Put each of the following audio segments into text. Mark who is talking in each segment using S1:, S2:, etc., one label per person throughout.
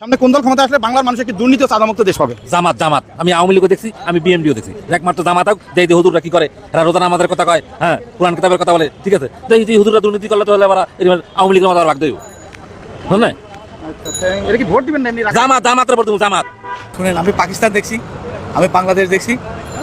S1: সামনে কোন দল ক্ষমতা আসলে বাংলার মানুষ একটি দুর্নীতি সাদামুক্ত দেশ হবে
S2: জামাত জামাত। আমি আওয়ামী লীগও দেখছি আমি বিএনপিও দেখছি। একমাত্র জামাত হোক যে এই যে কি করে? এরা রোজান আমাদের কথা কয় হ্যাঁ কোরআন কিতাবের কথা বলে ঠিক আছে? যে হুজুররা দুর্নীতি করলে তো হলে আমরা আওয়ামী লীগের মতো রাখ বুঝলেন
S1: এটা কি ভোট দিবেন না
S2: জামাত জামাতের জামাত।
S3: শুনেন আমি পাকিস্তান দেখছি আমি বাংলাদেশ দেখছি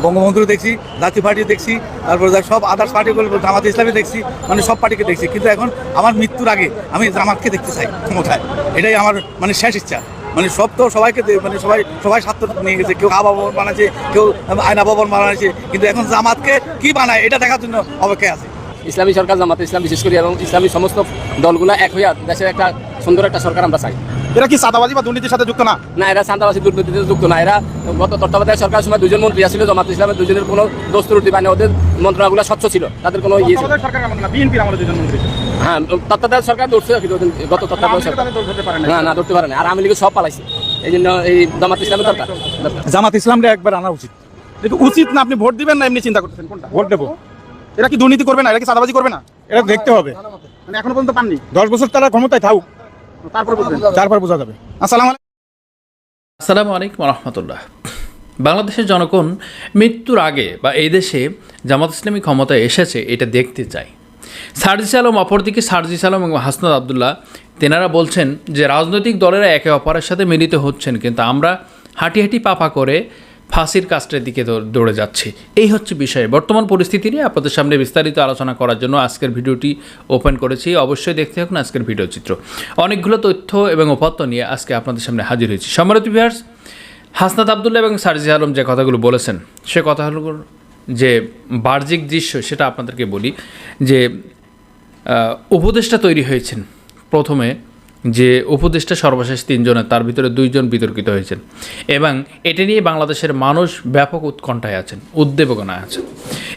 S3: বঙ্গবন্ধু দেখছি, জাতীয় পার্টি দেখছি, তারপর সব আদার্স পার্টিগুলো জামাত ইসলামী দেখছি মানে সব পার্টিকে দেখছি। কিন্তু এখন আমার মৃত্যুর আগে আমি জামাতকে দেখতে চাই ক্ষমতায় এটাই আমার মানে শেষ ইচ্ছা। মানে সব তো সবাইকে মানে সবাই সবাই স্বার্থ নিয়ে গেছে। কেউ আবা ভবন বানাচ্ছে, কেউ আয়না ভবন বানাচ্ছে, কিন্তু এখন জামাতকে কি বানায়, এটা দেখার জন্য অপেক্ষায় আছে।
S4: ইসলামী সরকার, জামাতে ইসলাম, বিশেষ করে, এবং ইসলামী সমস্ত দলগুলো এক হইয়া দেশের একটা সুন্দর একটা সরকার আমরা চাই।
S1: এরা কি চাঁদাবাজি বা দুর্নীতির সাথে যুক্ত না?
S4: না এরা সান্তাবাসী দুর্নীতিতে যুক্ত না। এরা গত তত্ত্বাবধায়ক সরকার সময় দুজন মন্ত্রী আসছিল জামাত ইসলামের দুজনের কোনো দোস্তুরুটি পায়নি ওদের মন্ত্রণাগুলো স্বচ্ছ ছিল। তাদের কোনো ইয়ে ছিল
S1: সরকার আমলে না? বিএনপির আমলে দুজন মন্ত্রী।
S4: হ্যাঁ তত্ত্বাবধায়ক সরকার ওদের গত তত্ত্বাবধায়ক সরকার
S1: না
S4: না ধরতে পারে না আর আমি লিগে সব পালাইছে। এই জন্য এই জামাত ইসলামের দরকার। দরকার
S3: জামাত ইসলামটা একবার আনা উচিত।
S1: কিন্তু উচিত না আপনি ভোট দিবেন না এমনি চিন্তা করতেছেন। কোনটা?
S3: ভোট দেবো।
S1: এরা কি দুর্নীতি করবে না? এরা কি চাঁদাবাজি করবে না?
S3: এটা দেখতে হবে।
S1: মানে এখনও পর্যন্ত পাননি?
S3: দশ বছর তারা ক্ষমতায় থাকুক।
S1: তারপর
S3: বোঝা যাবে।
S1: আসসালামু
S5: আসসালামু আলাইকুম রহমতুল্লাহ। বাংলাদেশের জনগণ মৃত্যুর আগে বা এই দেশে জামাত ইসলামী ক্ষমতায় এসেছে এটা দেখতে চাই। সার্জিস আলম অপরদিকে সার্জিস আলম এবং হাসনাদ আবদুল্লাহ তেনারা বলছেন যে রাজনৈতিক দলেরা একে অপরের সাথে মিলিত হচ্ছেন কিন্তু আমরা হাঁটি হাঁটি পাপা করে ফাঁসির কাজটার দিকে দৌড়ে যাচ্ছে। এই হচ্ছে বিষয়ে। বর্তমান পরিস্থিতি নিয়ে আপনাদের সামনে বিস্তারিত আলোচনা করার জন্য আজকের ভিডিওটি ওপেন করেছি। অবশ্যই দেখতে থাকুন আজকের ভিডিও চিত্র। অনেকগুলো তথ্য এবং উপাত্ত নিয়ে আজকে আপনাদের সামনে হাজির হয়েছি। সম্মানিত ভিউয়ার্স হাসনাত আবদুল্লাহ এবং সারজি আলম যে কথাগুলো বলেছেন, সে কথাগুলোর যে বাহ্যিক দৃশ্য, সেটা আপনাদেরকে বলি যে উপদেষ্টা তৈরি হয়েছেন প্রথমে যে উপদেষ্টা সর্বশেষ তিনজনের তার ভিতরে দুইজন বিতর্কিত হয়েছেন। এবং এটা নিয়ে বাংলাদেশের মানুষ ব্যাপক উৎকণ্ঠায় আছেন উদ্বেগনায় আছেন।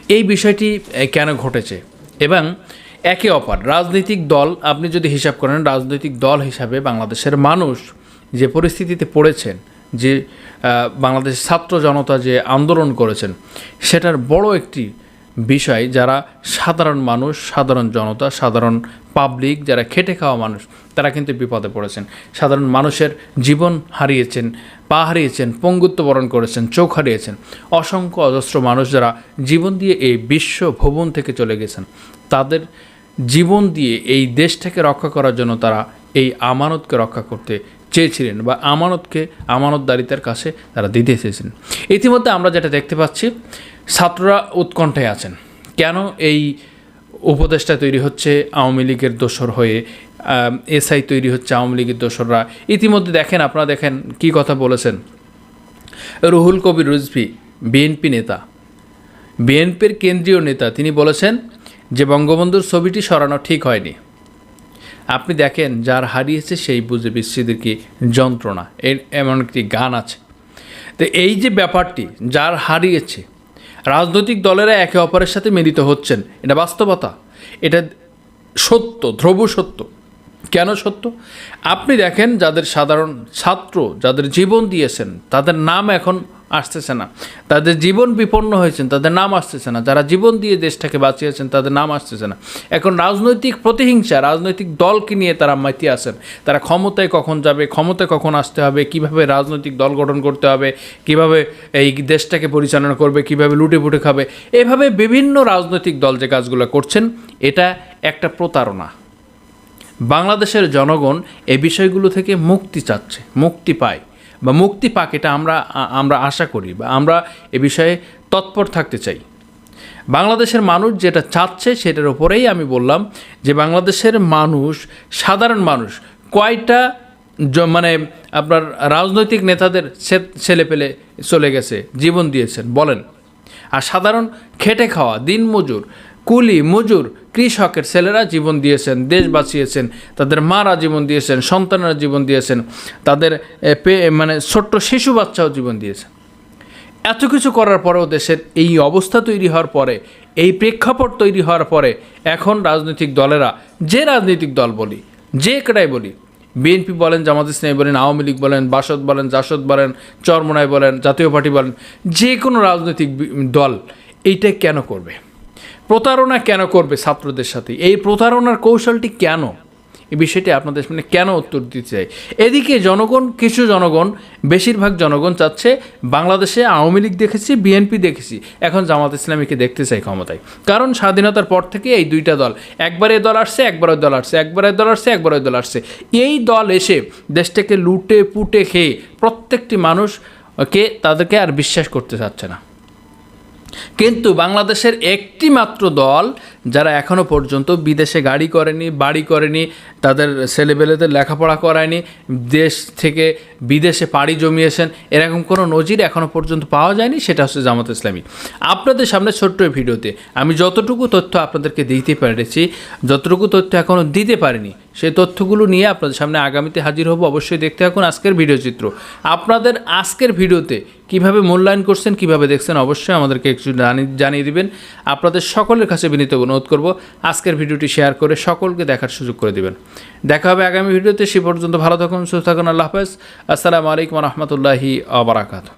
S5: এই বিষয়টি কেন ঘটেছে? এবং একে অপর রাজনৈতিক দল আপনি যদি হিসাব করেন রাজনৈতিক দল হিসাবে বাংলাদেশের মানুষ যে পরিস্থিতিতে পড়েছেন যে আহ, বাংলাদেশের ছাত্র জনতা যে আন্দোলন করেছেন সেটার বড় একটি বিষয় যারা সাধারণ মানুষ সাধারণ জনতা সাধারণ পাবলিক যারা খেটে খাওয়া মানুষ, তারা কিন্তু বিপদে পড়েছেন। সাধারণ মানুষের জীবন হারিয়েছেন, পা হারিয়েছেন, পঙ্গুত্ব বরণ করেছেন, চোখ হারিয়েছেন। অসংখ্য অজস্র মানুষ যারা জীবন দিয়ে এই বিশ্ব ভবন থেকে চলে গেছেন, তাদের জীবন দিয়ে এই দেশটাকে রক্ষা করার জন্য তারা এই আমানতকে রক্ষা করতে চেয়েছিলেন বা আমানতকে আমানতদারিতার কাছে তারা দিতে চেয়েছিলেন। ইতিমধ্যে আমরা যেটা দেখতে পাচ্ছি, ছাত্ররা উৎকণ্ঠায় আছেন। কেন এই উপদেষ্টা তৈরি হচ্ছে আওয়ামী লীগের দোসর হয়ে এসআই তৈরি হচ্ছে আওয়ামী লীগের দোসররা। ইতিমধ্যে দেখেন, আপনারা দেখেন কি কথা বলেছেন। রুহুল কবির রুজভি, বিএনপি নেতা। বিএনপির কেন্দ্রীয় নেতা, তিনি বলেছেন যে বঙ্গবন্ধুর ছবিটি সরানো ঠিক হয়নি। আপনি দেখেন, যার হারিয়েছে সেই বুঝে বিস্তৃতির কি যন্ত্রণা, এর এমন একটি গান আছে। তো এই যে ব্যাপারটি, যার হারিয়েছে রাজনৈতিক দলেরা একে অপরের সাথে মিলিত হচ্ছেন। এটা বাস্তবতা। এটা সত্য ধ্রুব সত্য। কেন সত্য? আপনি দেখেন যাদের সাধারণ ছাত্র যাদের জীবন দিয়েছেন, তাদের নাম এখন আসতেছে না। তাদের জীবন বিপন্ন হয়েছেন, তাদের নাম আসতেছে না। যারা জীবন দিয়ে দেশটাকে বাঁচিয়েছেন, তাদের নাম আসতেছে না। এখন রাজনৈতিক প্রতিহিংসা, রাজনৈতিক দলকে নিয়ে তারা মাতি আসেন তারা ক্ষমতায় কখন যাবে, ক্ষমতায় কখন আসতে হবে, কীভাবে রাজনৈতিক দল গঠন করতে হবে, কীভাবে এই দেশটাকে পরিচালনা করবে, কীভাবে লুটে পুটে খাবে। এভাবে বিভিন্ন রাজনৈতিক দল যে কাজগুলো করছেন, এটা একটা প্রতারণা। বাংলাদেশের জনগণ এ বিষয়গুলো থেকে মুক্তি চাচ্ছে, মুক্তি পায় বা মুক্তি পাক এটা আমরা আমরা আশা করি বা আমরা এ বিষয়ে তৎপর থাকতে চাই। বাংলাদেশের মানুষ যেটা চাচ্ছে সেটার উপরেই আমি বললাম যে বাংলাদেশের মানুষ, সাধারণ মানুষ, কয়টা মানে আপনার রাজনৈতিক নেতাদের ছেলে পেলে চলে গেছে, জীবন দিয়েছেন, বলেন। আর সাধারণ খেটে খাওয়া দিন মজুর কুলি, মজুর, কৃষকের ছেলেরা জীবন দিয়েছেন, দেশ বাঁচিয়েছেন, তাদের মারা জীবন দিয়েছেন, সন্তানেরা জীবন দিয়েছেন, তাদের মানে ছোট্ট শিশু বাচ্চাও জীবন দিয়েছেন। এত কিছু করার পরেও দেশের এই অবস্থা তৈরি হওয়ার পরে, এই প্রেক্ষাপট তৈরি হওয়ার পরে এখন রাজনৈতিক দলেরা, যে রাজনৈতিক দল বলি, যে কটাই বলি, বিএনপি বলেন, জামাত ইসলামী বলেন, আওয়ামী লীগ বলেন, বাসদ বলেন, জাসদ বলেন, চরমোনাই বলেন, জাতীয় পার্টি বলেন, যে কোনো রাজনৈতিক দল, এইটা কেন করবে? প্রতারণা কেন করবে ছাত্রদের সাথে? এই প্রতারণার কৌশলটি কেন? এই বিষয়টি আপনাদের সামনে কেন উত্তর দিতে চাই? এদিকে জনগণ, কিছু জনগণ, বেশিরভাগ জনগণ চাচ্ছে বাংলাদেশে আওয়ামী লীগ দেখেছি, বিএনপি দেখেছি। এখন জামাত ইসলামীকে দেখতে চাই ক্ষমতায়। কারণ স্বাধীনতার পর থেকে এই দুইটা দল, একবার এই দল আসছে, একবার ওই দল আসছে, একবার এই দল আসছে, একবার ওই দল আসছে। এই দল এসে দেশটাকে লুটে পুটে খেয়ে প্রত্যেকটি মানুষকে তাদেরকে আর বিশ্বাস করতে চাচ্ছে না। কিন্তু বাংলাদেশের একটি মাত্র দল যারা এখনও পর্যন্ত বিদেশে গাড়ি করেনি, বাড়ি করেনি, তাদের ছেলেবেলেদের লেখাপড়া করায়নি, দেশ থেকে বিদেশে পাড়ি জমিয়েছেন, এরকম কোনো নজির এখনও পর্যন্ত পাওয়া যায়নি, সেটা হচ্ছে জামাত ইসলামী। আপনাদের সামনে ছোট্ট ভিডিওতে আমি যতটুকু তথ্য আপনাদেরকে দিতে পেরেছি, যতটুকু তথ্য এখনও দিতে পারিনি সেই তথ্যগুলো নিয়ে আপনাদের সামনে আগামীতে হাজির হব। অবশ্যই দেখতে থাকুন আজকের ভিডিও চিত্র। আপনাদের আজকের ভিডিওতে কীভাবে মূল্যায়ন করছেন, কীভাবে দেখছেন, অবশ্যই আমাদেরকে একটু জানি- জানিয়ে দিবেন। আপনাদের সকলের কাছে বিনীত অনুরোধ করব, আজকের ভিডিওটি শেয়ার করে সকলকে দেখার সুযোগ করে দিবেন। দেখা হবে আগামী ভিডিওতে, সে পর্যন্ত ভালো থাকুন, সুস্থ থাকুন, আল্লাহ হাফেজ। আসসালামু আলাইকুম রহমতুল্লাহি আবরাকাত